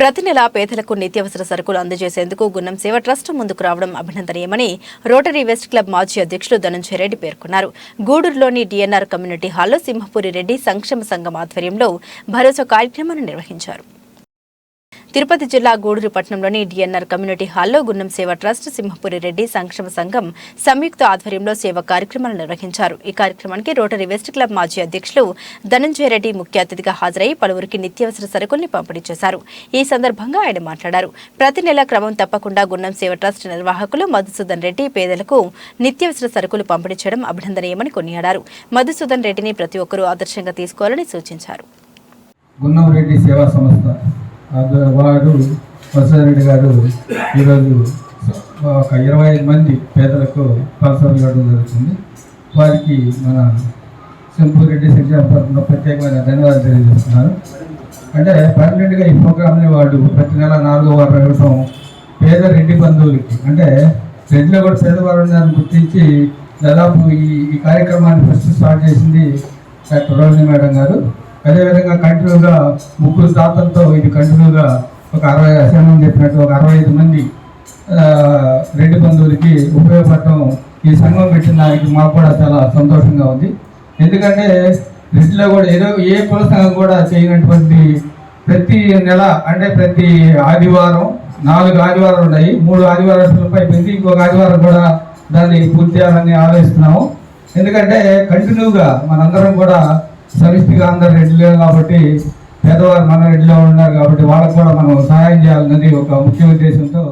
ప్రతి నెలా పేదలకు నిత్యావసర సరుకులు అందజేసేందుకు గున్నం సేవ ట్రస్ట్ ముందుకు రావడం అభినందనీయమని రోటరీ వెస్ట్ క్లబ్ మాజీ అధ్యక్షులు ధనంజయ రెడ్డి పేర్కొన్నారు. గూడూరులోని డిఎన్ఆర్ కమ్యూనిటీ హాల్లో సింహపురి రెడ్డి సంక్షేమ సంఘం ఆధ్వర్యంలో భరోసా కార్యక్రమాన్ని నిర్వహించారు. తిరుపతి జిల్లా గూడూరు పట్టణంలోని డిఎన్ఆర్ కమ్యూనిటీ హాల్లో గున్నం సేవ ట్రస్ట్ సింహపురి రెడ్డి సంక్షేమ సంఘం సంయుక్త ఆధ్వర్యంలో సేవ కార్యక్రమాలు నిర్వహించారు. ఈ కార్యక్రమానికి రోటరీ వెస్ట్ క్లబ్ మాజీ అధ్యక్షులు ధనంజయ రెడ్డి ముఖ్య అతిథిగా హాజరై పలువురికి నిత్యావసర సరుకుల్ని పంపిణీ చేశారు. ఈ సందర్భంగా ఆయన మాట్లాడారు. ప్రతి నెల క్రమం తప్పకుండా గున్నం సేవ ట్రస్ట్ నిర్వాహకులు మధుసూదన్ రెడ్డి పేదలకు నిత్యావసర సరుకులు పంపిణీ చేయడం అభినందనీయమని కొనియాడారు. మధుసూదన్ రెడ్డిని ప్రతి ఒక్కరూ ఆదర్శంగా తీసుకోవాలని సూచించారు. గున్నంరెడ్డి సేవా సంస్థ వారు వసారెడ్డి గారు ఈరోజు ఒక ఇరవై ఐదు మంది పేదలకు పాల్సోలు ఇవ్వడం జరుగుతుంది. వారికి మన సింపురెడ్డి శిక్షణ తరఫున ప్రత్యేకమైన ధన్యవాదాలు తెలియజేస్తున్నారు. అంటే పర్మనెంట్గా ఈ ప్రోగ్రామ్ని వాడు ప్రతి నెల నాలుగో వారం ఇవ్వటం పేద రెడ్డి బంధువులకి అంటే రెడ్డిలో కూడా పేదవారు ఉన్నారని గుర్తించి దాదాపు ఈ ఈ కార్యక్రమాన్ని ఫస్ట్ స్టార్ట్ చేసింది డాక్టర్ రోహిణి మేడం గారు. అదేవిధంగా కంటిన్యూగా ముగ్గురు దాతలతో ఇది కంటిన్యూగా ఒక అరవై అసెంబ్లీ చెప్పినట్టు ఒక అరవై ఐదు మంది రెడ్డి బంధువులకి ఉపయోగపడటం ఈ సంఘం పెట్టిన దానికి మాకు కూడా చాలా సంతోషంగా ఉంది. ఎందుకంటే రెడ్డిలో కూడా ఏదో ఏ కుల సంఘం కూడా చేయనటువంటి ప్రతి నెల అంటే ప్రతి ఆదివారం నాలుగు ఆదివారాలు ఉన్నాయి. మూడు ఆదివారాలు అయిపోయింది. ఇంకొక ఆదివారం కూడా దాన్ని పూర్తి చేయాలని ఆలోచిస్తున్నాము. ఎందుకంటే కంటిన్యూగా మనందరం కూడా సమిష్టిగా అందరు రెడ్డిలే కాబట్టి పేదవారు మన రెడ్డిలో ఉన్నారు కాబట్టి వాళ్ళకు కూడా మనం సహాయం చేయాలన్నది ఒక ముఖ్య ఉద్దేశంతో